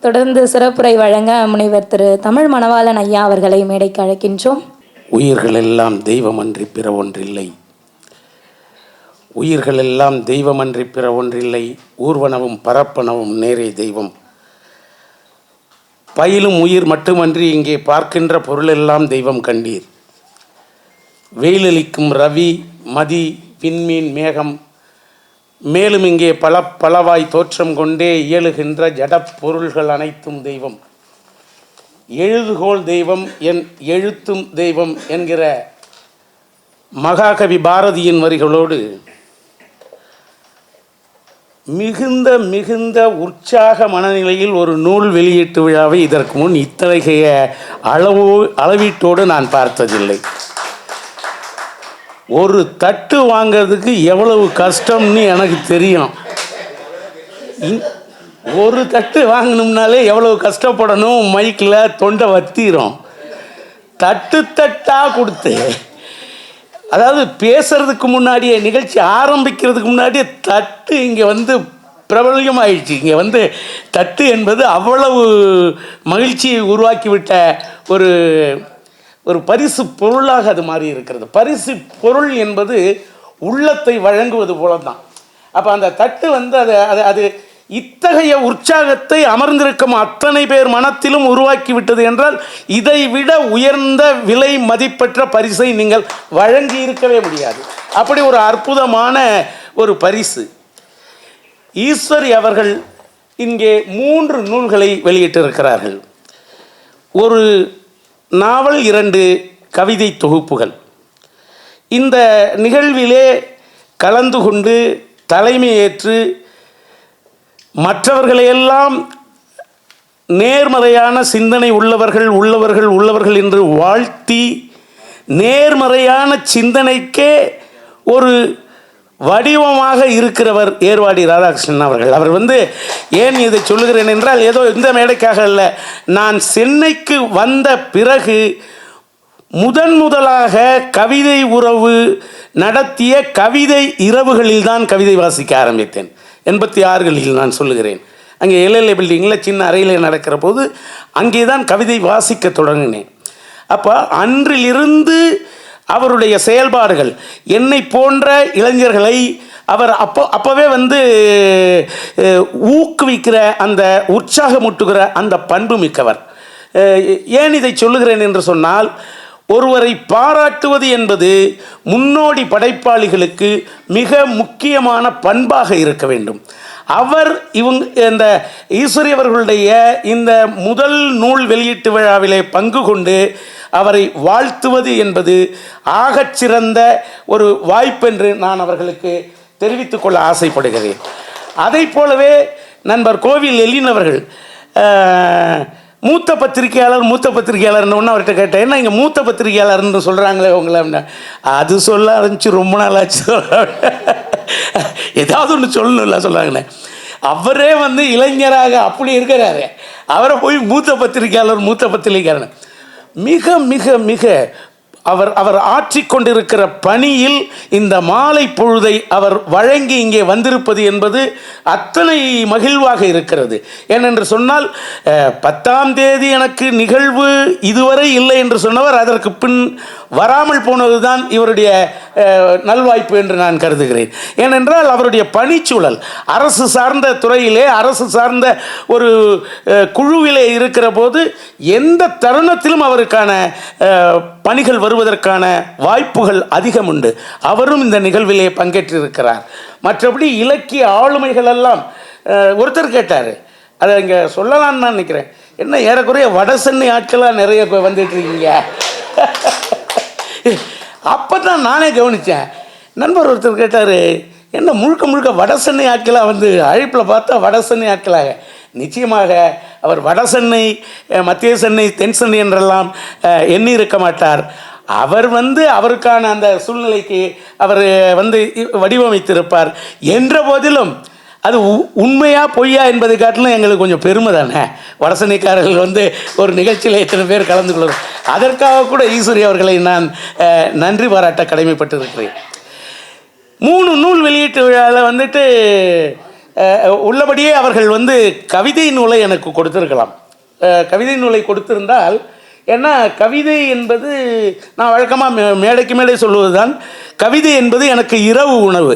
தொடர்ந்து சிறப்புரை வழங்க முனைவர் திரு தமிழ் மணவாளன் ஐயா அவர்களை மேடைக்கு அழைக்கின்றோம். உயிர்களெல்லாம் தெய்வமன்றி பிற ஒன்றில்லை. உயிர்களெல்லாம் தெய்வமன்றி பிற ஒன்றில்லை. ஊர்வனவும் பரப்பனவும் நேரே தெய்வம். பயிலும் உயிர் மட்டுமன்றி இங்கே பார்க்கின்ற பொருளெல்லாம் தெய்வம் கண்டீர். வெயிலளிக்கும் ரவி மதி விண்மீன் மேகம் மேலும் இங்கே பல பலவாய் தோற்றம் கொண்டே இயலுகின்ற ஜடப் பொருள்கள் அனைத்தும் தெய்வம். எழுதுகோள் தெய்வம் என் எழுத்தும் தெய்வம் என்கிற மகாகவி பாரதியின் வரிகளோடு மிகுந்த மிகுந்த உற்சாக மனநிலையில் ஒரு நூல் வெளியீட்டு விழாவை இதற்கு முன் இத்தகைய அளவு அளவீட்டோடு நான் பார்த்ததில்லை. ஒரு தட்டு வாங்கிறதுக்கு எவ்வளவு கஷ்டம்னு எனக்கு தெரியும். ஒரு தட்டு வாங்கணும்னாலே எவ்வளவு கஷ்டப்படணும்? மைக்கில் தொண்டை வத்திரும். தட்டு தட்டாக கொடுத்து அதாவது பேசுறதுக்கு முன்னாடியே நிகழ்ச்சி ஆரம்பிக்கிறதுக்கு முன்னாடியே தட்டு இங்கே வந்து பிரபல்யமாயிடுச்சு. இங்கே வந்து தட்டு என்பது அவ்வளவு மகிழ்ச்சியை உருவாக்கிவிட்ட ஒரு ஒரு பரிசு பொருளாக அது மாறி இருக்கிறது. பரிசு பொருள் என்பது உள்ளத்தை வழங்குவது போல தான் அப்போ அந்த தட்டு வந்து அது அது அது இத்தகைய உற்சாகத்தை அமர்ந்திருக்கும் அத்தனை பேர் மனத்திலும் உருவாக்கி விட்டது என்றால் இதை விட உயர்ந்த விலை மதிப்பற்ற பரிசை நீங்கள் வழங்கி இருக்கவே முடியாது. அப்படி ஒரு அற்புதமான ஒரு பரிசு. ஈஸ்வரி அவர்கள் இங்கே மூன்று நூல்களை வெளியிட்டிருக்கிறார்கள். ஒரு நாவல் இரண்டு கவிதை தொகுப்புகள். இந்த நிகழ்விலே கலந்து கொண்டு தலைமையேற்று மற்றவர்களையெல்லாம் நேர்மறையான சிந்தனை உள்ளவர்கள் உள்ளவர்கள் உள்ளவர்கள் என்று வாழ்த்தி நேர்மறையான சிந்தனைக்கே ஒரு வடிவமாக இருக்கிறவர் ஏர்வாடி ராதாகிருஷ்ணன் அவர்கள். அவர் வந்து ஏன் இதை சொல்லுகிறேன் என்றால் ஏதோ இந்த மேடைக்காக அல்ல. நான் சென்னைக்கு வந்த பிறகு முதன் முதலாக கவிதை உறவு நடத்திய கவிதை இரவுகளில் தான் கவிதை வாசிக்க ஆரம்பித்தேன். எண்பத்தி ஆறுகளில் நான் சொல்லுகிறேன். அங்கே எல்எல்ஏ பில்டிங்கில் சின்ன அறையில் நடக்கிற போது அங்கே தான் கவிதை வாசிக்க தொடங்கினேன். அப்போ அன்றிலிருந்து அவருடைய செயல்பாடுகள். என்னை போன்ற இளைஞர்களை அவர் அப்போ அப்போவே வந்து ஊக்குவிக்கிற அந்த உற்சாகமூட்டுகிற அந்த பண்பு மிக்கவர். ஏன் இதை சொல்லுகிறேன் என்று சொன்னால் ஒருவரை பாராட்டுவது என்பது முன்னோடி படைப்பாளிகளுக்கு மிக முக்கியமான பண்பாக இருக்க வேண்டும். அவர் இவங்க இந்த ஈஸ்வரி அவர்களுடைய இந்த முதல் நூல் வெளியீட்டு விழாவிலே பங்கு கொண்டு அவரை வாழ்த்துவது என்பது ஆகச்சிறந்த ஒரு வாய்ப்பென்று நான் அவர்களுக்கு தெரிவித்துக் கொள்ள ஆசைப்படுகிறேன். அதை போலவே நண்பர் கோவில் எல்லின் அவர்கள் மூத்த பத்திரிகையாளர் மூத்த பத்திரிகையாளர்னு ஒன்று அவர்கிட்ட கேட்டேன் என்ன இங்கே மூத்த பத்திரிகையாளர்னு சொல்கிறாங்களே உங்களை? அப்படின்னா அது சொல்ல ஆரம்பிச்சு ரொம்ப நாள் ஆச்சு ஏதாவது ஒன்று சொல்லணும்ல சொல்கிறாங்கண்ணே அவரே வந்து இளைஞராக அப்படி இருக்கிறாரு. அவரை போய் மூத்த பத்திரிகையாளர் மூத்த பத்திரிகையாளர் மிக மிக மிக அவர் அவர் ஆற்றிக்கொண்டிருக்கிற பணியில் இந்த மாலை பொழுதை அவர் வழங்கி இங்கே வந்திருப்பது என்பது அத்தனை மகிழ்வாக இருக்கிறது. ஏனென்று சொன்னால் பத்தாம் தேதி எனக்கு நிகழ்வு இதுவரை இல்லை என்று சொன்னவர் அதற்கு பின் வராமல் போனதுதான் இவருடைய நல்வாய்ப்பு என்று நான் கருதுகிறேன். ஏனென்றால் அவருடைய பணிச்சூழல் அரசு சார்ந்த துறையிலே அரசு சார்ந்த ஒரு குழுவிலே இருக்கிற போது எந்த தருணத்திலும் அவருக்கான பணிகள் வருவதற்கான வாய்ப்புகள் அதிகம் உண்டு. அவரும் இந்த நிகழ்விலே பங்கேற்றிருக்கிறார். மற்றபடி இலக்கிய ஆளுமைகள் எல்லாம் ஒருத்தர் கேட்டார். அதை இங்கே சொல்லலாம்னு நான் நினைக்கிறேன். என்ன ஏறக்குறைய வடசென்னை ஆட்களாக நிறைய வந்துட்டு இருக்கீங்க. அப்போ தான் நானே கவனித்தேன் நண்பர் ஒருத்தர் கேட்டார் என்ன முழுக்க முழுக்க வடசென்னை ஆட்களாக வந்து அழைப்பில் பார்த்தா வடசென்னை ஆட்களாக? நிச்சயமாக அவர் வடசென்னை மத்திய சென்னை தென் சென்னை என்றெல்லாம் எண்ணி இருக்க மாட்டார். அவர் வந்து அவருக்கான அந்த சூழ்நிலைக்கு அவர் வந்து வடிவமைத்திருப்பார். என்ற போதிலும் அது உண்மையா பொய்யா என்பதை காட்டிலும் எங்களுக்கு கொஞ்சம் பெருமை தானே? வடசனைக்காரர்கள் வந்து ஒரு நிகழ்ச்சியில் எத்தனை பேர் கலந்து கொள்ளும் அதற்காக கூட ஈஸ்வரி அவர்களை நான் நன்றி பாராட்ட கடமைப்பட்டு இருக்கிறேன் மூணு நூல் வெளியீட்டு விழாவில் வந்துட்டு உள்ளபடியே அவர்கள் வந்து கவிதை நூலை எனக்கு கொடுத்துருக்கலாம். கவிதை நூலை கொடுத்திருந்தால் ஏன்னா கவிதை என்பது நான் வழக்கமாக மே மேடைக்கு மேடை தான் கவிதை என்பது எனக்கு இரவு உணவு.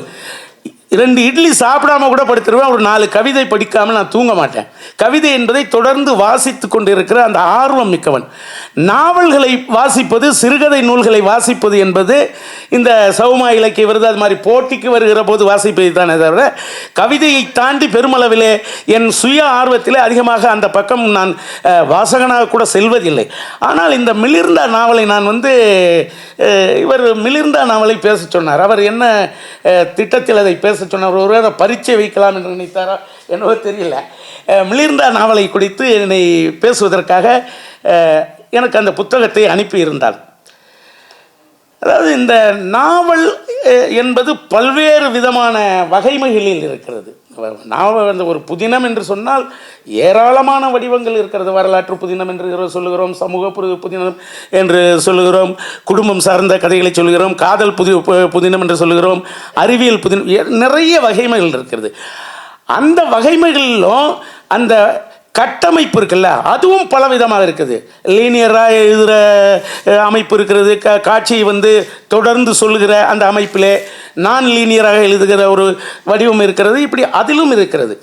ரெண்டு இட்லி சாப்பிடாம கூட படுத்துருவேன். ஒரு நாலு கவிதை படிக்காமல் நான் தூங்க மாட்டேன். கவிதை என்பதை தொடர்ந்து வாசித்து கொண்டிருக்கிற அந்த ஆர்வம் மிக்கவன். நாவல்களை வாசிப்பது சிறுகதை நூல்களை வாசிப்பது என்பது இந்த சௌமா இலக்கிய விருது அது மாதிரி போட்டிக்கு வருகிற போது வாசிப்பது தானே தவிர கவிதையை தாண்டி பெருமளவிலே என் சுய ஆர்வத்திலே அதிகமாக அந்த பக்கம் நான் வாசகனாக கூட செல்வதில்லை. ஆனால் இந்த மிளிர்ந்தா நாவலை நான் வந்து இவர் மிளிர்ந்தா நாவலை பேச சொன்னார். அவர் என்ன திட்டத்தில் அதை பேச சொன்ன ஒருவர் அதை பரீட்சை வைக்கலாம் என்று நினைத்தாரா என்னவோ தெரியல. அஹ், மிளிர்ந்த நாவலை குறித்து என்னை பேசுவதற்காக எனக்கு அந்த புத்தகத்தை அனுப்பியிருந்தார். அதாவது இந்த நாவல் என்பது பல்வேறு விதமான வகைமைகளில் இருக்கிறது. நாம் அந்த ஒரு புதினம் என்று சொன்னால் ஏராளமான வடிவங்கள் இருக்கிறது. வரலாற்று புதினம் என்று சொல்லுகிறோம் சமூக புது புதினம் என்று சொல்லுகிறோம் குடும்பம் சார்ந்த கதைகளை சொல்கிறோம் காதல் புதி பு- புதினம் என்று சொல்லுகிறோம் அறிவியல் புதினம் நிறைய வகைமைகள் இருக்கிறது. அந்த வகைமைகளிலும் அந்த கட்டமைப்பு இருக்குல்ல அதுவும் பலவிதமாக இருக்குது. லீனியராக எழுதுகிற அமைப்பு இருக்கிறது க காட்சியை வந்து தொடர்ந்து சொல்லுகிற அந்த அமைப்பிலே நான் லீனியராக எழுதுகிற ஒரு வடிவம் இருக்கிறது இப்படி அதிலும் இருக்கிறது.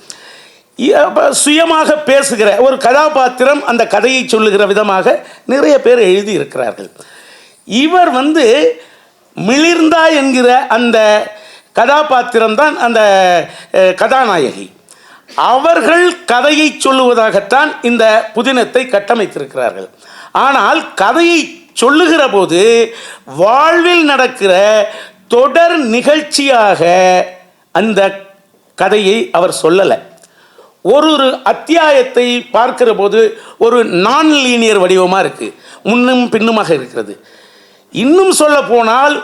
சுயமாக பேசுகிற ஒரு கதாபாத்திரம் அந்த கதையை சொல்லுகிற விதமாக நிறைய பேர் எழுதி இருக்கிறார்கள் இவர் வந்து மிளிர்ந்தா என்கிற அந்த கதாபாத்திரம்தான் அந்த கதாநாயகி. அவர்கள் கதையை சொல்லுவதாகத்தான் இந்த புதினத்தை கட்டமைத்திருக்கிறார்கள். ஆனால் கதையை சொல்லுகிற போது வாழ்வில் நடக்கிற தொடர் நிகழ்ச்சியாக அந்த கதையை அவர் சொல்லலை. ஒரு ஒரு அத்தியாயத்தை பார்க்கிற போது ஒரு நான் லீனியர் வடிவமாக இருக்குது முன்னும் பின்னுமாக இருக்கிறது. இன்னும் சொல்ல போனால்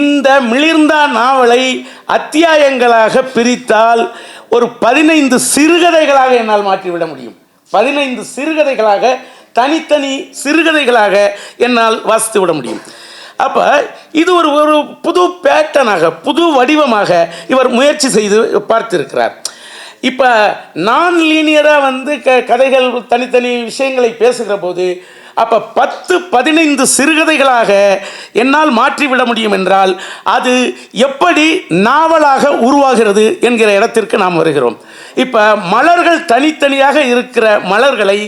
இந்த மிளிர்ந்தா நாவலை அத்தியாயங்களாக பிரித்தால் ஒரு பதினைந்து சிறுகதைகளாக என்னால் மாற்றிவிட முடியும். பதினைந்து சிறுகதைகளாக தனித்தனி சிறுகதைகளாக என்னால் வாசித்து விட முடியும். அப்போ இது ஒரு ஒரு புது பேட்டனாக புது வடிவமாக இவர் முயற்சி செய்து பார்த்திருக்கிறார். இப்போ நான் லீனியராக வந்து க கதைகள் தனித்தனி விஷயங்களை பேசுகிற போது அப்போ பத்து பதினைந்து சிறுகதைகளாக என்னால் மாற்றிவிட முடியும் என்றால் அது எப்படி நாவலாக உருவாகிறது என்கிற இடத்திற்கு நாம் வருகிறோம். இப்போ மலர்கள் தனித்தனியாக இருக்கிற மலர்களை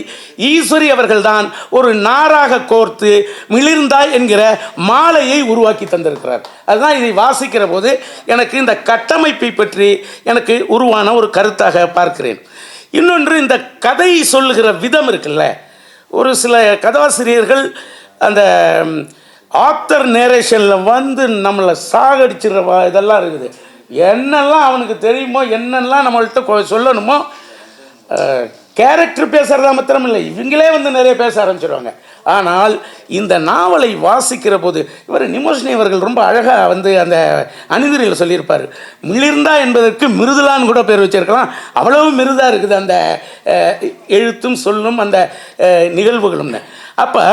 ஈஸ்வரி அவர்கள்தான் ஒரு நாராக கோர்த்து மிளிர்ந்தாய் என்கிற மாலையை உருவாக்கி தந்திருக்கிறார். அதுதான் இதை வாசிக்கிற போது எனக்கு இந்த கட்டமைப்பை பற்றி எனக்கு உருவான ஒரு கருத்தாக பார்க்கிறேன். இன்னொன்று இந்த கதை சொல்லுகிற விதம் இருக்குல்ல. ஒரு சில கதாசிரியர்கள் அந்த ஆத்தர் நேரேஷனில் வந்து நம்மளை சாகடிச்சிடுற இதெல்லாம் இருக்குது. என்னெல்லாம் அவனுக்கு தெரியுமோ என்னெல்லாம் நம்மள்கிட்ட சொல்லணுமோ கேரக்டர் பேசுகிறதா மாத்திரம் இல்லை இவங்களே வந்து நிறைய பேச ஆரம்பிச்சிருவாங்க. ஆனால் இந்த நாவலை வாசிக்கிற போது இவர் நிமோஷினி அவர்கள் ரொம்ப அழகாக வந்து அந்த அணிதிரியில் சொல்லியிருப்பார். மிளிர்ந்தா என்பதற்கு மிருதுலான்னு கூட பேர் வச்சிருக்கலாம். அவ்வளவு மிருதாக இருக்குது அந்த எழுத்தும் சொல்லும் அந்த நிகழ்வுகளும்னு. அப்போ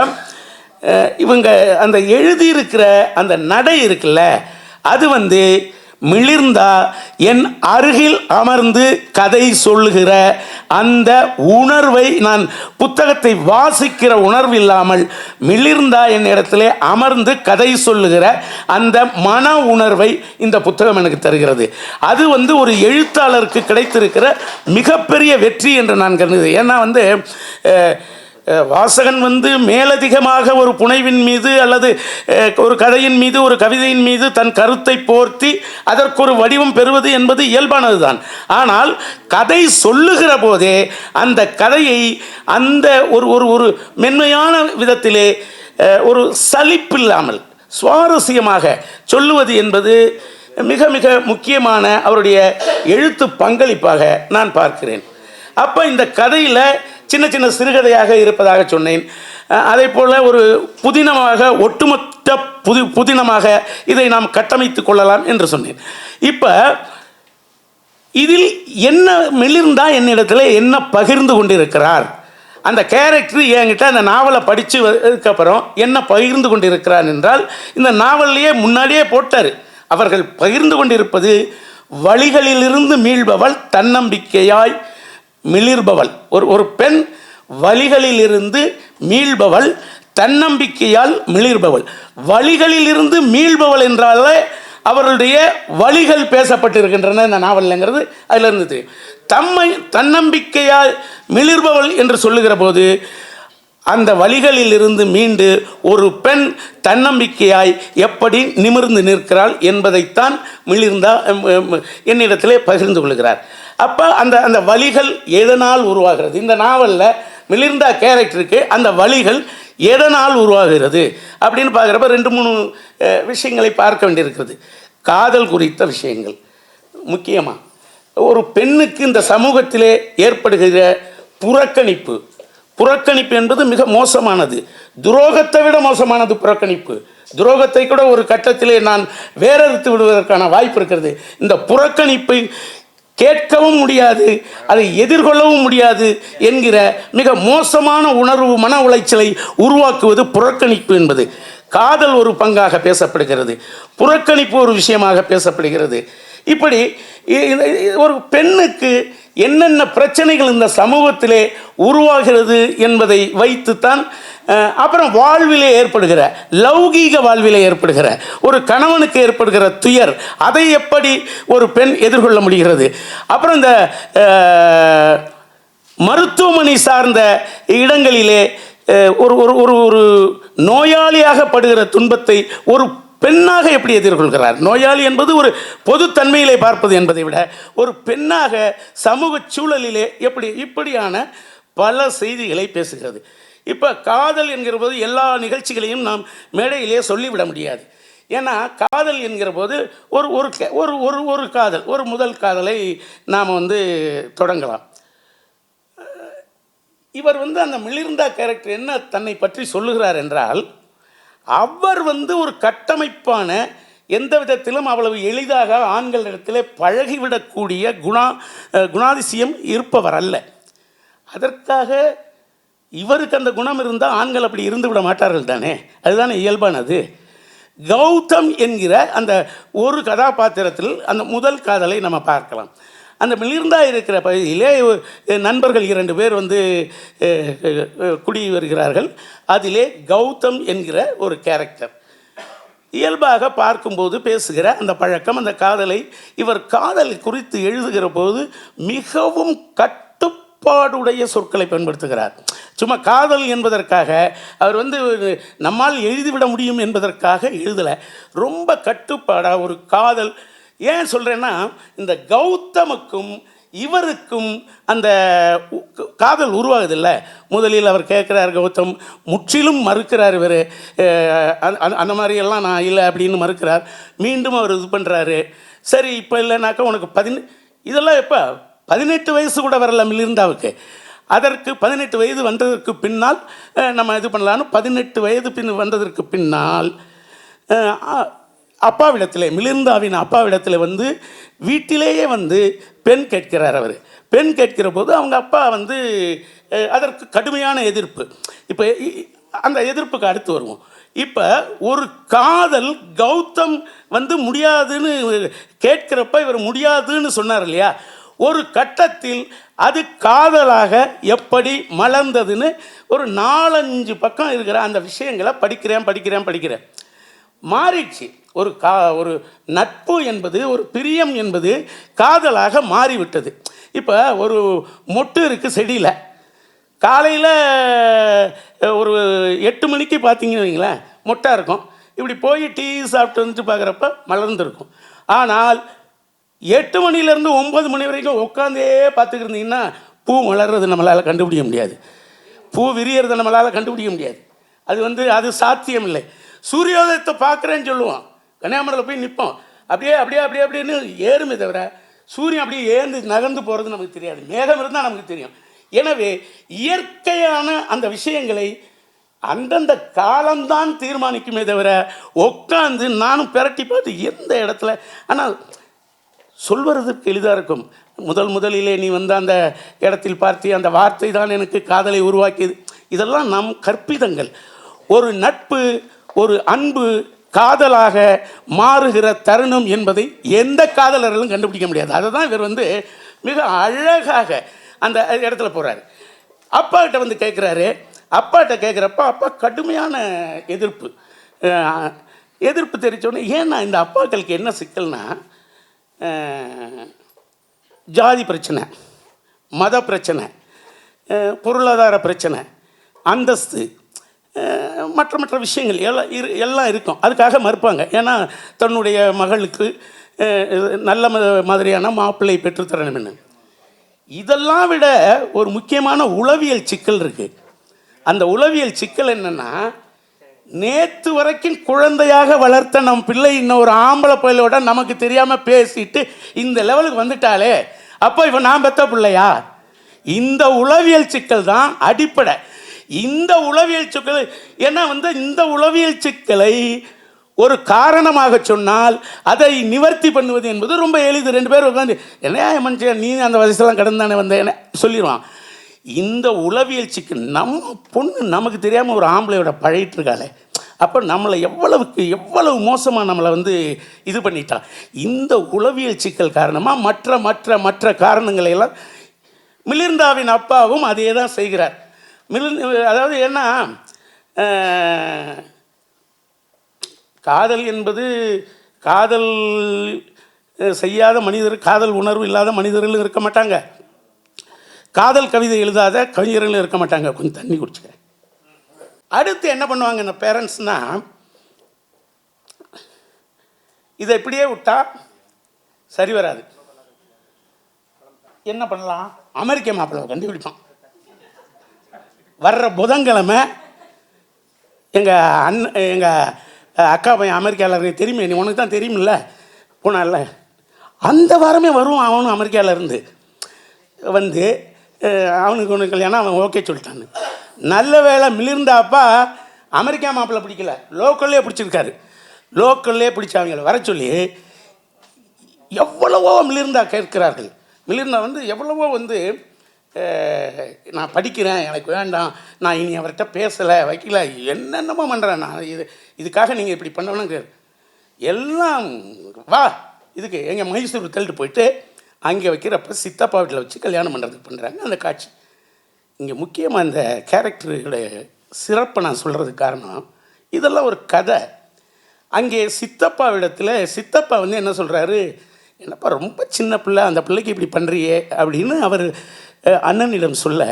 இவங்க அந்த எழுதியிருக்கிற அந்த நடை இருக்குல்ல அது வந்து மிளிர்ந்தா என் அருகில் அமர்ந்து கதை சொல்லுகிற அந்த உணர்வை நான் புத்தகத்தை வாசிக்கிற உணர்வு இல்லாமல் மிளிர்ந்தா என் இடத்திலே அமர்ந்து கதை சொல்லுகிற அந்த மன உணர்வை இந்த புத்தகம் எனக்கு தருகிறது. அது வந்து ஒரு எழுத்தாளருக்கு கிடைத்திருக்கிற மிகப்பெரிய வெற்றி என்று நான் கருதுகிறேன். ஏன்னா வந்து வாசகன் வந்து மேலதிகமாக ஒரு புனைவின் மீது அல்லது ஒரு கதையின் மீது ஒரு கவிதையின் மீது தன் கருத்தை போர்த்தி அதற்கு ஒரு வடிவம் பெறுவது என்பது இயல்பானதுதான். ஆனால் கதை சொல்லுகிற போதே அந்த கதையை அந்த ஒரு ஒரு ஒரு மென்மையான விதத்திலே ஒரு ஒரு சலிப்பில்லாமல் சுவாரஸ்யமாக சொல்லுவது என்பது மிக மிக முக்கியமான அவருடைய எழுத்து பங்களிப்பாக நான் பார்க்கிறேன். அப்போ இந்த கதையில் சின்ன சின்ன சிறுகதையாக இருப்பதாக சொன்னேன். அதே போல் ஒரு புதினமாக ஒட்டுமொத்த புது புதினமாக இதை நாம் கட்டமைத்துக் கொள்ளலாம் என்று சொன்னேன். இப்போ இதில் என்ன மெலிர்ந்தா என்னிடத்தில் என்ன பகிர்ந்து கொண்டிருக்கிறார்? அந்த கேரக்டர் என்கிட்ட அந்த நாவலை படித்து அதுக்கப்புறம் என்ன பகிர்ந்து கொண்டிருக்கிறார் என்றால் இந்த நாவல்லையே முன்னாடியே போட்டார். அவர்கள் பகிர்ந்து கொண்டிருப்பது வழிகளிலிருந்து மீள்பவள் தன்னம்பிக்கையாய் மிளிர்பவள். ஒரு ஒரு பெண் வழிகளிலிருந்து மீள்பவள் தன்னம்பிக்கையால் மிளிர்பவள். வழிகளிலிருந்து மீள்பவள் என்றாலே அவருடைய வழிகள் பேசப்பட்டிருக்கின்றன இந்த நாவல்ங்கிறது அதிலிருந்து தெரியும். தம்மை தன்னம்பிக்கையால் மிளிர்பவள் என்று சொல்லுகிற போது அந்த வழிகளில் இருந்து மீண்டு ஒரு பெண் தன்னம்பிக்கையாய் எப்படி நிமிர்ந்து நிற்கிறாள் என்பதைத்தான் மிளிர்ந்தா எம், என்னிடத்திலே பகிர்ந்து கொள்கிறார். அப்போ அந்த அந்த வழிகள் எதனால் உருவாகிறது? இந்த நாவலில் மிளிர்ந்தா கேரக்டருக்கு அந்த வழிகள் எதனால் உருவாகிறது? அப்படின்னு பார்க்குறப்ப ரெண்டு மூணு விஷயங்களை பார்க்க வேண்டியிருக்கிறது. காதல் குறித்த விஷயங்கள். முக்கியமாக ஒரு பெண்ணுக்கு இந்த சமூகத்திலே ஏற்படுகிற புறக்கணிப்பு. புறக்கணிப்பு என்பது மிக மோசமானது. துரோகத்தை விட மோசமானது புறக்கணிப்பு. துரோகத்தை கூட ஒரு கட்டத்திலே நான் வேறறுத்து விடுவதற்கான வாய்ப்பு இருக்கிறது. இந்த புறக்கணிப்பை கேட்கவும் முடியாது அதை எதிர்கொள்ளவும் முடியாது என்கிற மிக மோசமான உணர்வு மன உளைச்சலை உருவாக்குவது புறக்கணிப்பு என்பது. காதல் ஒரு பங்காக பேசப்படுகிறது. புறக்கணிப்பு ஒரு விஷயமாக பேசப்படுகிறது. இப்படி இந்த- ஒரு பெண்ணுக்கு என்னென்ன பிரச்சனைகள் இந்த சமூகத்திலே உருவாகிறது என்பதை வைத்துத்தான் அப்புறம் வாழ்விலே ஏற்படுகிற லௌகீக வாழ்விலே ஏற்படுகிற ஒரு கணவனுக்கு ஏற்படுகிற துயர் அதை எப்படி ஒரு பெண் எதிர்கொள்ள முடிகிறது? அப்புறம் இந்த மருத்துவமனை சார்ந்த இடங்களிலே ஒரு ஒரு ஒரு ஒரு நோயாளியாக படுகிற துன்பத்தை ஒரு பெண்ணாக எப்படி எதிர்கொள்கிறார்? நோயாளி என்பது ஒரு பொதுத்தன்மையிலே பார்ப்பது என்பதை விட ஒரு பெண்ணாக சமூக சூழலிலே எப்படி இப்படியான பல செய்திகளை பேசுகிறது. இப்போ காதல் என்கிற போது எல்லா நிகழ்ச்சிகளையும் நாம் மேடையிலே சொல்லிவிட முடியாது. ஏன்னா காதல் என்கிற போது ஒரு ஒரு கே- ஒரு ஒரு ஒரு காதல் ஒரு முதல் காதலை நாம் வந்து தொடங்கலாம். இவர் வந்து அந்த மிளிர்ந்தா கேரக்டர் என்ன தன்னை பற்றி சொல்லுகிறார் என்றால் அவர் வந்து ஒரு கட்டமைப்பான எந்த விதத்திலும் அவ்வளவு எளிதாக ஆண்களிடத்தில் பழகிவிடக்கூடிய குணா குணாதிசயம் இருப்பவர் அல்ல. அதற்காக இவருக்கு அந்த குணம் இருந்தால் ஆண்கள் அப்படி இருந்து விட மாட்டார்கள் தானே? அதுதானே இயல்பானது. கௌதம் என்கிற அந்த ஒரு கதாபாத்திரத்தில் அந்த முதல் காதலை நம்ம பார்க்கலாம். அந்த மிளிர்ந்தா இருக்கிற பகுதியிலே நண்பர்கள் இரண்டு பேர் வந்து குடி வருகிறார்கள். அதிலே கௌதம் என்கிற ஒரு கேரக்டர் இயல்பாக பார்க்கும்போது பேசுகிற அந்த பழக்கம் அந்த காதலை இவர் காதல் குறித்து எழுதுகிற போது மிகவும் கட்டுப்பாடுடைய சொற்களை பயன்படுத்துகிறார். சும்மா காதல் என்பதற்காக அவர் வந்து நம்மால் எழுதிவிட முடியும் என்பதற்காக எழுதலை. ரொம்ப கட்டுப்பாடாக ஒரு காதல். ஏன் சொல்கிறேன்னா இந்த கௌதமுக்கும் இவருக்கும் அந்த காதல் உருவாகுதில்ல. முதலில் அவர் கேட்குறார் கௌதம் முற்றிலும் மறுக்கிறார் இவர். அந்த மாதிரியெல்லாம் நான் இல்லை அப்படின்னு மறுக்கிறார். மீண்டும் அவர் இது பண்ணுறாரு சரி இப்போ இல்லைனாக்கா உனக்கு பதின இதெல்லாம் எப்போ? பதினெட்டு வயசு கூட வரல மிலிர்ந்தாவுக்கு அதற்கு பதினெட்டு வயது வந்ததற்கு பின்னால் நம்ம இது பண்ணலான்னு பதினெட்டு வயது பின் வந்ததற்கு பின்னால் அப்பாவிடத்தில் மிலிந்தாவின் அப்பாவிடத்தில் வந்து வீட்டிலேயே வந்து பெண் கேட்கிறார் அவர். பெண் கேட்கிற போது அவங்க அப்பா வந்து அதற்கு கடுமையான எதிர்ப்பு. இப்போ அந்த எதிர்ப்புக்கு அடுத்து வருவோம். இப்போ ஒரு காதல் கௌதம் வந்து முடியாதுன்னு கேட்குறப்ப இவர் முடியாதுன்னு சொன்னார் இல்லையா? ஒரு கட்டத்தில் அது காதலாக எப்படி மலர்ந்ததுன்னு ஒரு நாலஞ்சு பக்கம் இருக்கிற அந்த விஷயங்களை படிக்கிறேன் படிக்கிறேன் படிக்கிறேன். மாறிடுச்சு. ஒரு கா ஒரு நட்பு என்பது ஒரு பிரியம் என்பது காதலாக மாறிவிட்டது. இப்போ ஒரு மொட்டு இருக்குது செடியில். காலையில் ஒரு எட்டு மணிக்கு பார்த்தீங்கன்னு வைங்களேன் மொட்டாக இருக்கும். இப்படி போய் டீ சாப்பிட்டு வந்துட்டு பார்க்குறப்ப மலர்ந்துருக்கும். ஆனால் எட்டு மணிலேருந்து ஒம்பது மணி வரைக்கும் உட்காந்தே பார்த்துக்கிருந்தீங்கன்னா பூ வளர்றது நம்மளால் கண்டுபிடிக்க முடியாது. பூ விரியறதை நம்மளால் கண்டுபிடிக்க முடியாது. அது வந்து அது சாத்தியம் இல்லை சூரியோதயத்தை பார்க்குறேன்னு சொல்லுவோம். கன்னியாகுமரியில் போய் நிற்போம் அப்படியே அப்படியே அப்படியே அப்படின்னு ஏறுமே தவிர சூரியன் அப்படியே ஏந்து நகர்ந்து போகிறது நமக்கு தெரியாது. மேகம் இருந்தால் நமக்கு தெரியும். எனவே இயற்கையான அந்த விஷயங்களை அந்தந்த காலம்தான் தீர்மானிக்குமே தவிர உட்காந்து நானும் பிரட்டி பார்த்து எந்த இடத்துல ஆனால் சொல்வதற்கு எளிதாக இருக்கும். முதல் முதலிலே நீ வந்து அந்த இடத்தில் பார்த்தி அந்த வார்த்தை தான் எனக்கு காதலை உருவாக்கியது. இதெல்லாம் நம் கற்பிதங்கள். ஒரு நட்பு ஒரு அன்பு காதலாக மாறுகிற தருணம் என்பதை எந்த காதலர்களும் கண்டுபிடிக்க முடியாது. அதை தான் இவர் வந்து மிக அழகாக அந்த இடத்துல போகிறாரு அப்பாகிட்ட வந்து கேட்குறாரு அப்பாட்ட கேட்குறப்ப அப்பா கடுமையான எதிர்ப்பு. எதிர்ப்பு தெரிவித்தோடனே ஏன்னா இந்த அப்பாக்களுக்கு என்ன சிக்கல்னா ஜாதி பிரச்சனை மத பிரச்சனை பொருளாதார பிரச்சனை அந்தஸ்து மற்ற மற்ற விஷயங்கள் எல்லாம் இரு எல்லாம் இருக்கும். அதுக்காக மறுப்பாங்க. ஏன்னா தன்னுடைய மகளுக்கு நல்ல மாதிரியான மாப்பிள்ளை பெற்றுத்தரணும்னு இதெல்லாம் விட ஒரு முக்கியமான உளவியல் சிக்கல் இருக்குது அந்த உளவியல் சிக்கல் என்னென்னா நேற்று வரைக்கும் குழந்தையாக வளர்த்த நம் பிள்ளை இன்னொரு ஆம்பளை பிள்ளையோட நமக்கு தெரியாமல் பேசிட்டு இந்த லெவலுக்கு வந்துட்டாலே அப்போ இவன் நான் பெத்த பிள்ளையா? இந்த உளவியல் சிக்கல் தான் அடிப்படை. இந்த உளவியல் சிக்கல் ஏன்னா வந்து இந்த உளவியல் சிக்கலை ஒரு காரணமாக சொன்னால் அதை நிவர்த்தி பண்ணுவது என்பது ரொம்ப எளிது. ரெண்டு பேரும் உட்காந்து என்னையா என் மனுஷன் நீ அந்த வயசுலாம் கடந்தானே வந்தேன்னு சொல்லிடுவான் இந்த உளவியல் சிக்கல் நம்ம பொண்ணு நமக்கு தெரியாமல் ஒரு ஆம்பளையோட பழகிட்டு இருக்காளே அப்போ நம்மளை எவ்வளவுக்கு எவ்வளவு மோசமாக நம்மளை வந்து இது பண்ணிட்டான் இந்த உளவியல் சிக்கல் காரணமாக மற்ற மற்ற மற்ற காரணங்களை எல்லாம் மிலிர்ந்தாவின் அப்பாவும் அதே தான் செய்கிறார். மிலிர் அதாவது ஏன்னா காதல் என்பது காதல் செய்யாத மனிதர் காதல் உணர்வு இல்லாத மனிதர்களும் இருக்க மாட்டாங்க. காதல் கவிதை எழுதாத கவிஞர்களும் இருக்க மாட்டாங்க. கொஞ்சம் தண்ணி குடிச்சுக்க. அடுத்து என்ன பண்ணுவாங்க இந்த பேரண்ட்ஸ்னால் இதை இப்படியே விட்டால் சரி வராது. என்ன பண்ணலாம்? அமெரிக்க மாப்பிள்ளை கண்டுபிடிப்பான். வர்ற புதன்கிழமை எங்கள் அண்ணன் எங்கள் அக்கா பையன் அமெரிக்காவில் இருக்க தெரியுமே? நீ உனக்கு தான் தெரியுமில்ல? போனால. அந்த வாரமே வருவான் அவனும் அமெரிக்காவில் இருந்து. வந்து அவனுக்கு ஒன்று கல்யாணம் அவன் ஓகே சொல்லிட்டான்னு நல்ல வேளை மிளிர்ந்தாப்பா அமெரிக்கா மாப்பிள்ளை பிடிக்கல. லோக்கல்லே பிடிச்சிருக்காரு. லோக்கல்லே பிடிச்சவங்கள வர சொல்லி எவ்வளவோ மிளிர்ந்தா கேட்கிறார்கள். மிளிர்ந்தா வந்து எவ்வளவோ வந்து நான் படிக்கிறேன் எனக்கு வேண்டாம். நான் இனி அவர்கிட்ட பேசலை வைக்கல. என்னென்னமோ பண்ணுறேன் நான். இது இதுக்காக நீங்கள் இப்படி பண்ணணுங்க எல்லாம் வா இதுக்கு எங்கள் மைசூர் தள்ளிட்டு போயிட்டு அங்கே வைக்கிறப்ப சித்தப்பா வீட்டில் வச்சு கல்யாணம் பண்ணுறதுக்கு பண்ணுறாங்க. அந்த காட்சி. இங்கே முக்கியமாக இந்த கேரக்டருடைய சிறப்பை நான் சொல்கிறதுக்கு காரணம் இதெல்லாம் ஒரு கதை. அங்கே சித்தப்பாவிடத்தில் சித்தப்பா வந்து என்ன சொல்கிறாரு என்னப்பா ரொம்ப சின்ன பிள்ளை அந்த பிள்ளைக்கு இப்படி பண்ணுறியே அப்படின்னு அவர் அண்ணனிடம் சொல்ல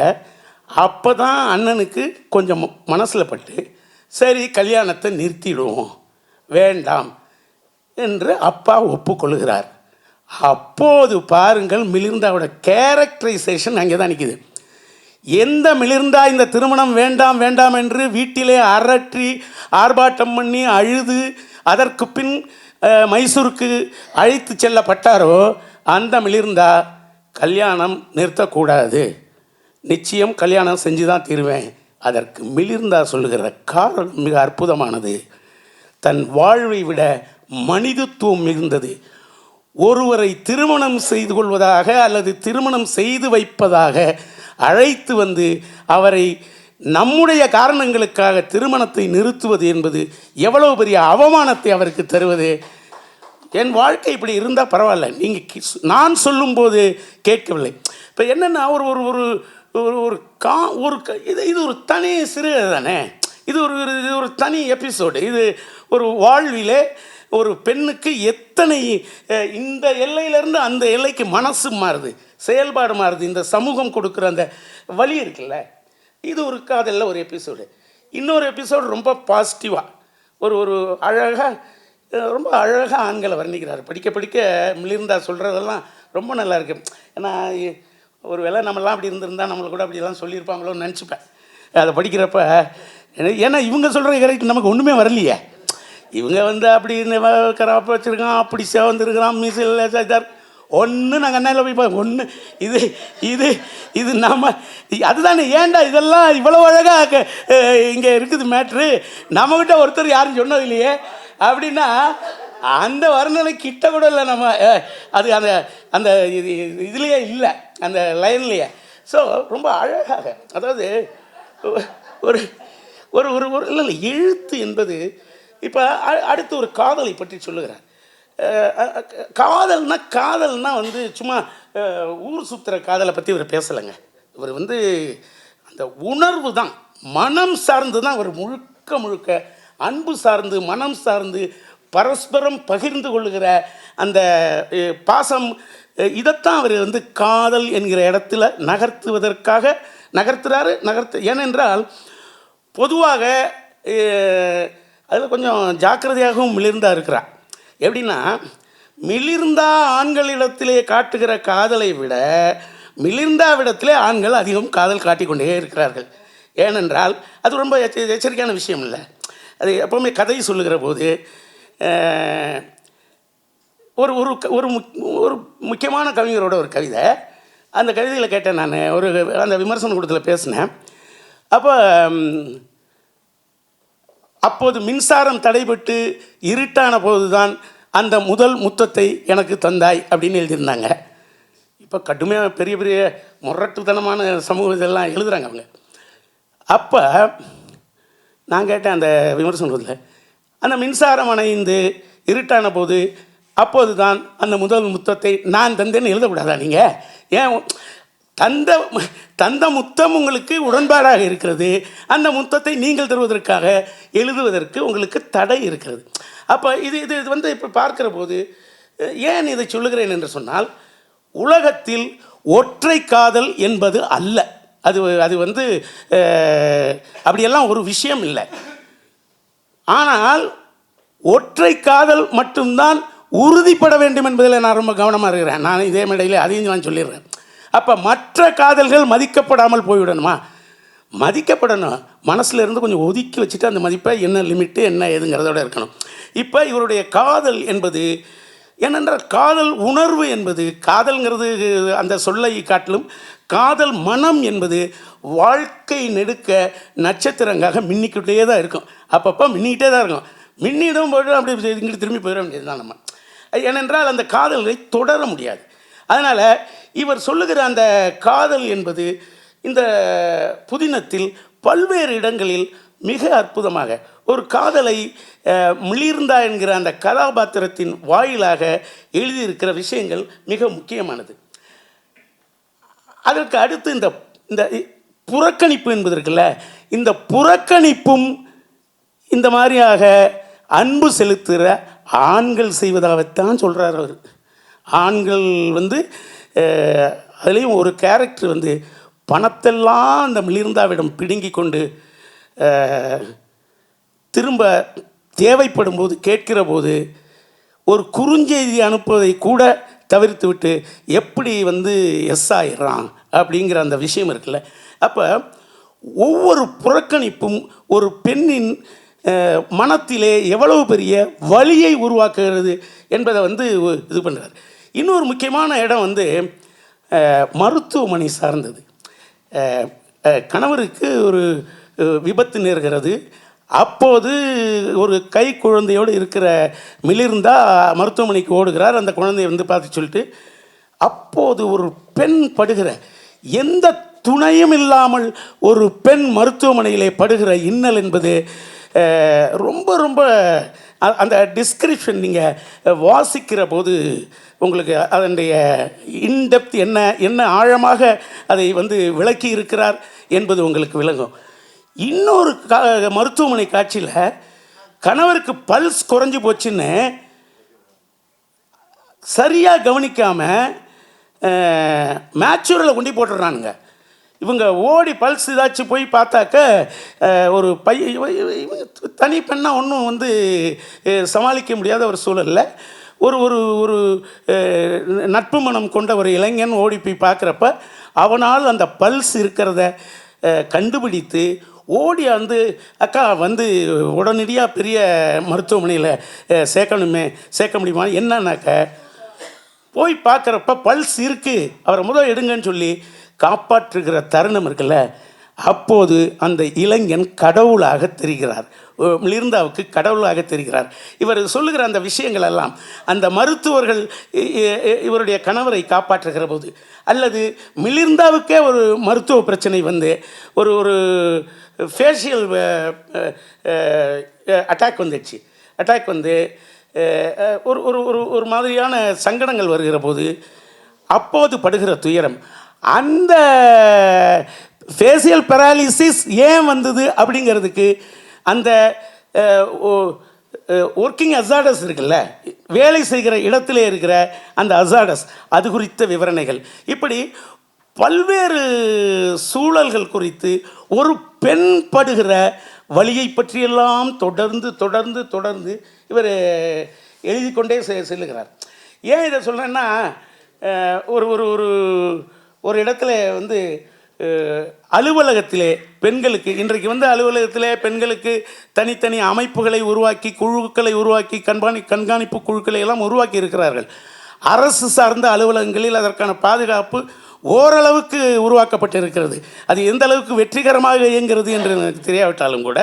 அப்போ தான் அண்ணனுக்கு கொஞ்சம் மனசில் பட்டு சரி கல்யாணத்தை நிறுத்திடுவோம் வேண்டாம் என்று அப்பா ஒப்புக்கொள்கிறார். அப்போது பாருங்கள் மிலிர்ந்தாவோட கேரக்டரைசேஷன் அங்கே தான் நிற்கிது எந்த மிளிர்ந்தா இந்த திருமணம் வேண்டாம் வேண்டாம் என்று வீட்டிலே அரற்றி ஆர்ப்பாட்டம் பண்ணி அழுது அதற்கு பின் மைசூருக்கு அழைத்து செல்லப்பட்டாரோ அந்த மிளிர்ந்தா கல்யாணம் நிறுத்தக்கூடாது. நிச்சயம் கல்யாணம் செஞ்சு தான் தீருவேன். அதற்கு மிளிர்ந்தா சொல்லுகிற காரணம் மிக அற்புதமானது. தன் வாழ்வை விட மனிதத்துவம் மிகுந்தது. ஒருவரை திருமணம் செய்து கொள்வதாக அல்லது திருமணம் செய்து வைப்பதாக அழைத்து வந்து அவரை நம்முடைய காரணங்களுக்காக திருமணத்தை நிறுத்துவது என்பது எவ்வளவு பெரிய அவமானத்தை அவருக்கு தருவது? என் வாழ்க்கை இப்படி இருந்தால் பரவாயில்ல. நீங்கள் நான் சொல்லும்போது கேட்கவில்லை. இப்போ என்னென்னா ஒரு ஒரு ஒரு ஒரு ஒரு கா ஒரு க- இது இது ஒரு தனி சிறுகதை தானே இது ஒரு- இது ஒரு தனி எபிசோடு. இது ஒரு வாழ்விலே ஒரு பெண்ணுக்கு எத்தனை இந்த எல்லையிலேருந்து அந்த எல்லைக்கு மனசு மாறுது செயல்பாடு மாறுது இந்த சமூகம் கொடுக்குற அந்த வழி இருக்குல்ல இது ஒரு காதலில் ஒரு எபிசோடு. இன்னொரு எபிசோடு ரொம்ப பாசிட்டிவாக ஒரு ஒரு அழகாக ரொம்ப அழகாக ஆண்களை வர்ணிக்கிறார். படிக்க படிக்க மிளிர்ந்தா சொல்கிறதெல்லாம் ரொம்ப நல்லா இருக்கு. ஏன்னா ஒரு வேளை நம்மளாம் அப்படி இருந்திருந்தால் நம்மளை கூட அப்படிலாம் சொல்லியிருப்பாங்களோன்னு நினச்சிப்பேன். அதை படிக்கிறப்ப ஏன்னா இவங்க சொல்கிற கரெக்ட் நமக்கு ஒன்றுமே வரலையே. இவங்க வந்து அப்படி இந்த வச்சுருக்கான் அப்படி சேவந்திருக்கிறான் மீசில் சார் ஒன்று நாங்கள் அண்ணாயில் போய் பார்ப்போம் ஒன்று இது இது இது நம்ம அதுதானே ஏன்டா இதெல்லாம் இவ்வளோ அழகாக இங்கே இருக்குது மேட்ரு நம்மக்கிட்ட ஒருத்தர் யாரும் சொன்னது இல்லையே. அப்படின்னா அந்த வர்ணனை கிட்ட கூட இல்லை நம்ம அது அந்த அந்த இது இதுலேயே இல்லை அந்த லைன்லேயே ஸோ ரொம்ப அழகாக அதாவது ஒரு ஒரு ஒரு ஒரு இல்லை இல்லை எழுத்து என்பது இப்போ அடுத்து ஒரு காதலை பற்றி சொல்லுகிறார். காதல்னா காதல்னா வந்து சும்மா ஊர் சுற்றுற காதலை பற்றி இவர் பேசலைங்க. இவர் வந்து அந்த உணர்வு தான். மனம் சார்ந்து தான் அவர் முழுக்க முழுக்க அன்பு சார்ந்து மனம் சார்ந்து பரஸ்பரம் பகிர்ந்து கொள்ளுகிற அந்த பாசம் இதைத்தான் அவர் வந்து காதல் என்கிற இடத்துல நகர்த்துவதற்காக நகர்த்துறாரு நகர்த்து ஏனென்றால் பொதுவாக அதில் கொஞ்சம் ஜாக்கிரதையாகவும் மிளிர்ந்தா இருக்கிறா. எப்படின்னா மிளிர்ந்தா ஆண்களிடத்திலே காட்டுகிற காதலை விட மிளிர்ந்தாவிடத்திலே ஆண்கள் அதிகம் காதல் காட்டிக்கொண்டே இருக்கிறார்கள். ஏனென்றால் அது ரொம்ப எச்ச- எச்சரிக்கையான விஷயம் இல்லை. அது எப்போவுமே கதை சொல்லுகிற போது ஒரு ஒரு ஒரு ஒரு முக்கியமான கவிஞரோட ஒரு கவிதை. அந்த கவிதையில் கேட்டேன் நான். ஒரு அந்த விமர்சன கூடத்தில் பேசினேன். அப்போ அப்போது மின்சாரம் தடைபட்டு இருட்டான போதுதான் அந்த முதல் முத்தத்தை எனக்கு தந்தாய் அப்படின்னு எழுதியிருந்தாங்க. இப்போ கடுமையாக பெரிய பெரிய முரட்டுத்தனமான சமூக இதெல்லாம் எழுதுகிறாங்க அவங்க. அப்போ நான் கேட்டேன் அந்த விமர்சனத்தில் அந்த மின்சாரம் அணைந்து இருட்டான போது அப்போது தான் அந்த முதல் முத்தத்தை நான் தந்தேன்னு எழுதக்கூடாதா நீங்கள் ஏன் தந்த தந்த முத்தம் உங்களுக்கு உடன்பாடாக இருக்கிறது. அந்த முத்தத்தை நீங்கள் தருவதற்காக எழுதுவதற்கு உங்களுக்கு தடை இருக்கிறது. அப்போ இது இது இது வந்து இப்போ பார்க்கிற போது ஏன் இதை சொல்லுகிறேன் என்று சொன்னால் உலகத்தில் ஒற்றை காதல் என்பது அல்ல. அது அது வந்து அப்படியெல்லாம் ஒரு விஷயம் இல்லை. ஆனால் ஒற்றை காதல் மட்டும்தான் உறுதிப்பட வேண்டும் என்பதில் நான் ரொம்ப கவனமாக இருக்கிறேன். நான் இதே மேடையில் அதையும் நான் சொல்லிடுறேன். அப்போ மற்ற காதல்கள் மதிக்கப்படாமல் போய்விடணுமா? மதிக்கப்படணும். மனசுல இருந்து கொஞ்சம் ஒதுக்கி வச்சுட்டு அந்த மதிப்பை என்ன லிமிட்டு என்ன ஏதுங்கிறதோட இருக்கணும். இப்போ இவருடைய காதல் என்பது ஏனென்றால் காதல் உணர்வு என்பது காதல்ங்கிறது அந்த சொல்லை காட்டிலும் காதல் மனம் என்பது வாழ்க்கை நெடுக்க நட்சத்திரங்காக மின்னிக்கிட்டே தான் இருக்கும். அப்பப்போ மின்னிக்கிட்டே தான் இருக்கும். மின்னிடும் போது அப்படி இங்கிட்டு திரும்பி போயிட வேண்டியது தான் நம்ம. ஏனென்றால் அந்த காதல்களை தொடர முடியாது. அதனால் இவர் சொல்லுகிற அந்த காதல் என்பது இந்த புதினத்தில் பல்வேறு இடங்களில் மிக அற்புதமாக ஒரு காதலை மிளிர்ந்தா என்கிற அந்த கதாபாத்திரத்தின் வாயிலாக எழுதியிருக்கிற விஷயங்கள் மிக முக்கியமானது. அதற்கு அடுத்து இந்த இந்த இ- புறக்கணிப்பு என்பது இருக்குல்ல இந்த புறக்கணிப்பும் இந்த மாதிரியாக அன்பு செலுத்துகிற ஆண்கள் செய்வதாகத்தான் சொல்கிறார் அவர். ஆண்கள் வந்து அதுலேயும் ஒரு கேரக்டர் வந்து பணத்தெல்லாம் அந்த மிளிர்ந்தாவிடம் பிடுங்கி கொண்டு திரும்ப தேவைப்படும் போது கேட்கிற போது ஒரு குறுஞ்செய்தி அனுப்புவதை கூட தவிர்த்து விட்டு எப்படி வந்து எஸ் ஆயிடுறான் அப்படிங்கிற அந்த விஷயம் இருக்குல்ல. அப்போ ஒவ்வொரு புறக்கணிப்பும் ஒரு பெண்ணின் மனத்திலே எவ்வளவு பெரிய வலியை உருவாக்குகிறது என்பதை வந்து இது பண்ணுறார் இன்னொரு முக்கியமான இடம் வந்து மருத்துவமனை சார்ந்தது. கணவருக்கு ஒரு விபத்து நேர்கிறது. அப்போது ஒரு கை குழந்தையோடு இருக்கிற மிளிர்ந்தா மருத்துவமனைக்கு ஓடுகிறார். அந்த குழந்தையை வந்து பார்த்து சொல்லிட்டு அப்போது ஒரு பெண் படுகிற எந்த துணையும் இல்லாமல் ஒரு பெண் மருத்துவமனையிலே படுகிற இன்னல் என்பது ரொம்ப ரொம்ப அந்த டிஸ்கிரிப்ஷன் நீங்கள் வாசிக்கிற போது உங்களுக்கு அதனுடைய இன்டெப்த் என்ன என்ன ஆழமாக அதை வந்து விளக்கி இருக்கிறார் என்பது உங்களுக்கு விளங்கும். இன்னொரு கா மருத்துவமனை காட்சியில் கணவருக்கு பல்ஸ் குறைஞ்சி போச்சுன்னு சரியாக கவனிக்காமல் மேச்சூரில் கொண்டு போட்டுடுறானுங்க. இவங்க ஓடி பல்ஸ் ஏதாச்சும் போய் பார்த்தாக்க ஒரு பைய தனி பெண்ணாக ஒன்றும் வந்து சமாளிக்க முடியாத ஒரு சூழலில் ஒரு ஒரு ஒரு நட்பு மனம் கொண்ட ஒரு இளைஞன் ஓடி போய் பார்க்குறப்ப அவனால் அந்த பல்ஸ் இருக்கிறத கண்டுபிடித்து ஓடி வந்து அக்கா வந்து உடனடியாக பெரிய மருத்துவமனையில் சேர்க்கணுமே சேர்க்க முடியுமா? என்னன்னாக்க போய் பார்க்குறப்ப பல்ஸ் இருக்குது அவரை முதல் எடுங்கன்னு சொல்லி காப்பாற்றுகிற தருணம் இருக்குல்ல அப்போது அந்த இளைஞன் கடவுளாக தெரிகிறார். ஓ, கடவுளாக தெரிகிறார். இவர் சொல்லுகிற அந்த விஷயங்கள் எல்லாம் அந்த மருத்துவர்கள் இ- இ- இவருடைய கணவரை காப்பாற்றுகிற போது அல்லது மிலிருந்தாவுக்கே ஒரு மருத்துவ பிரச்சனை வந்து ஒரு ஒரு ஃபேஷியல் அட்டாக் வந்துடுச்சு. அட்டாக் வந்து ஒரு ஒரு ஒரு ஒரு மாதிரியான சங்கடங்கள் வருகிற போது அப்போது படுகிற துயரம். அந்த ஃபேஷியல் பெராலிசிஸ் ஏன் வந்தது அப்படிங்கிறதுக்கு அந்த ஒர்க்கிங் அசாடஸ் இருக்குல்ல வேலை செய்கிற இடத்துல இருக்கிற அந்த அசாடஸ் அது குறித்த விவரணைகள். இப்படி பல்வேறு சூழல்கள் குறித்து ஒரு பெண் படுகிற வழியை பற்றியெல்லாம் தொடர்ந்து தொடர்ந்து தொடர்ந்து இவர் எழுதி கொண்டே செ- செல்லுகிறார். ஏன் இதை சொல்கிறேன்னா ஒரு ஒரு ஒரு ஒரு இடத்துல வந்து அலுவலகத்திலே பெண்களுக்கு இன்றைக்கு வந்து அலுவலகத்திலே பெண்களுக்கு தனித்தனி அமைப்புகளை உருவாக்கி குழுக்களை உருவாக்கி கண்காணி கண்காணிப்பு குழுக்களை எல்லாம் உருவாக்கி இருக்கிறார்கள். அரசு சார்ந்த அலுவலகங்களில் அதற்கான பாதுகாப்பு ஓரளவுக்கு உருவாக்கப்பட்டிருக்கிறது. அது எந்த அளவுக்கு வெற்றிகரமாக இயங்குகிறது என்று எனக்கு தெரியாவிட்டாலும் கூட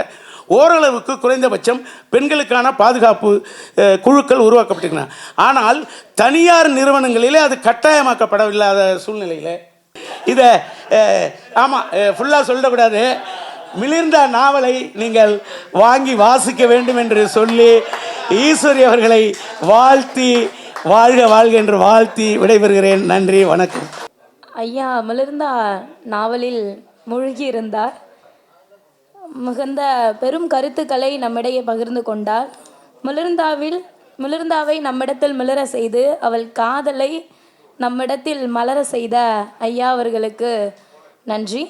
ஓரளவுக்கு குறைந்தபட்சம் பெண்களுக்கான பாதுகாப்பு குழுக்கள் உருவாக்கப்பட்டிருக்கின்றன. ஆனால் தனியார் நிறுவனங்களிலே அது கட்டாயமாக்கப்படவில்லாத சூழ்நிலையில் இதை ஆமாம் ஃபுல்லாக சொல்லக்கூடாது. மிளிர்ந்த நாவலை நீங்கள் வாங்கி வாசிக்க வேண்டும் என்று சொல்லி ஈஸ்வரி அவர்களை வாழ்த்தி வாழ்க வாழ்க என்று வாழ்த்தி விடைபெறுகிறேன். நன்றி வணக்கம். ஐயா மிளிர்ந்த நாவலில் மூழ்கியிருந்தார் மிகுந்த பெரும் கருத்துக்களை நம்மிடையே பகிர்ந்து கொண்டார். மிளிர்ந்தாவில் மிளிர்ந்தாவை நம்மிடத்தில் மிளர செய்து அவள் காதலை நம்மிடத்தில் மலர செய்த ஐயா அவர்களுக்கு நன்றி.